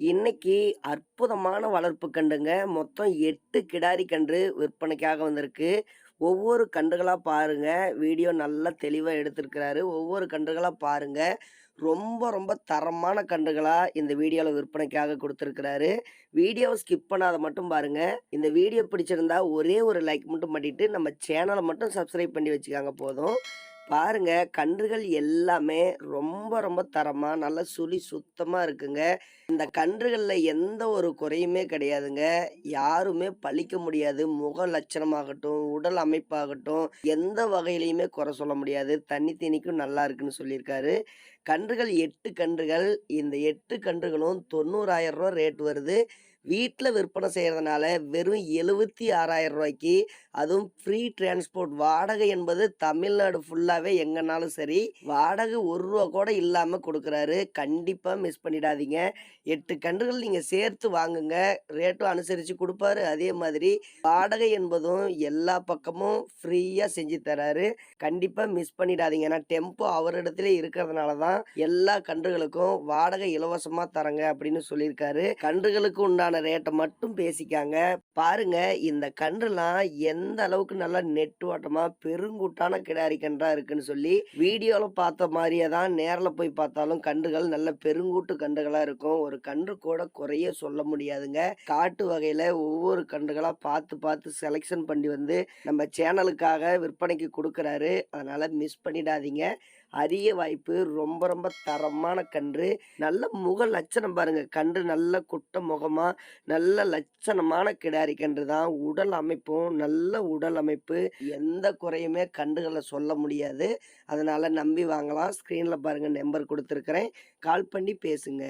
இன்னைக்கு அற்புதமான வளர்ப்பு கண்டுங்க. மொத்தம் எட்டு கிடாரி கன்று விற்பனைக்காக வந்திருக்கு. ஒவ்வொரு கன்றுகளாக பாருங்க. வீடியோ நல்லா தெளிவாக எடுத்திருக்கிறாரு. ஒவ்வொரு கன்றுகளாக பாருங்க. ரொம்ப ரொம்ப தரமான கன்றுகளா இந்த வீடியோவில் விற்பனைக்காக கொடுத்துருக்கிறாரு வீடியோவை ஸ்கிப் பண்ணாத மட்டும் பாருங்க. இந்த வீடியோ பிடிச்சிருந்தா ஒரே ஒரு லைக் மட்டும் பண்ணிட்டு, நம்ம சேனலை மட்டும் சப்ஸ்கிரைப் பண்ணி வச்சுக்காங்க போதும். பாருங்க கன்றுகள் எல்லாமே ரொம்ப ரொம்ப தரமா, நல்ல சுழி சுத்தமா இருக்குங்க. இந்த கன்றுகள்ல எந்த ஒரு குறையுமே கிடையாதுங்க. யாருமே பழிக்க முடியாது. முக லட்சணமாகட்டும், உடல் அமைப்பாகட்டும், எந்த வகையிலையுமே குறை சொல்ல முடியாது. தண்ணி தீனிக்கும் நல்லா இருக்குன்னு சொல்லியிருக்காரு. கன்றுகள் எட்டு கன்றுகள். இந்த எட்டு கன்றுகளும் தொண்ணூறாயிரம் ரூபா ரேட் வருது. வீட்டில் விற்பனை செய்கிறதுனால வெறும் எழுபத்தி ஆறாயிரம் ரூபாய்க்கு அதுவும் ஃப்ரீ டிரான்ஸ்போர்ட் வாடகை என்பது தமிழ்நாடு ஃபுல்லாகவே எங்கனாலும் சரி, வாடகை ஒரு ரூபா கூட இல்லாமல் கொடுக்குறாரு கண்டிப்பாக மிஸ் பண்ணிடாதீங்க. எட்டு கன்றுகள் நீங்கள் சேர்த்து வாங்குங்க. ரேட்டும் அனுசரித்து கொடுப்பாரு அதே மாதிரி வாடகை என்பதும் எல்லா பக்கமும் ஃப்ரீயாக செஞ்சு தராரு. கண்டிப்பாக மிஸ் பண்ணிடாதீங்க. ஏன்னா டெம்போ அவரிடத்துல இருக்கிறதுனால தான் எல்லா கன்றுகளுக்கும் வாடகை இலவசமாக தரங்க அப்படின்னு சொல்லியிருக்காரு. கன்றுகளுக்கு உண்டான ரேட்டை மட்டும் பேசிக்காங்க. பாருங்க இந்த கன்றுலாம் எந்த அளவுக்கு நல்லா நெட்டுவாட்டமா பெருங்கூட்டான கிடாரி கன்றா இருக்குன்னு சொல்லி, வீடியோல பார்த்த மாதிரியே தான் நேரில் போய் பார்த்தாலும் கன்றுகள் நல்ல பெருங்கூட்டு கன்றுகளா இருக்கும். ஒரு கன்று கூட குறைய சொல்ல முடியாதுங்க. காட்டு வகையில ஒவ்வொரு கன்றுகளா பார்த்து பார்த்து செலெக்ஷன் பண்ணி வந்து நம்ம சேனலுக்காக விற்பனைக்கு கொடுக்குறாரு அதனால மிஸ் பண்ணிடாதீங்க. அரிய வாய்ப்பு. ரொம்ப ரொம்ப தரமான கன்று. நல்ல முக லட்சணம் பாருங்க. கன்று நல்ல குட்ட முகமா, நல்ல லட்சணமான கிடாரி கன்று தான். உடல் அமைப்பும் நல்ல உடல் அமைப்பு. எந்த குறையுமே கன்றுகளை சொல்ல முடியாது. அதனால நம்பி வாங்கலாம். ஸ்க்ரீனில் பாருங்க நம்பர் கொடுத்துருக்குறேன் கால் பண்ணி பேசுங்க.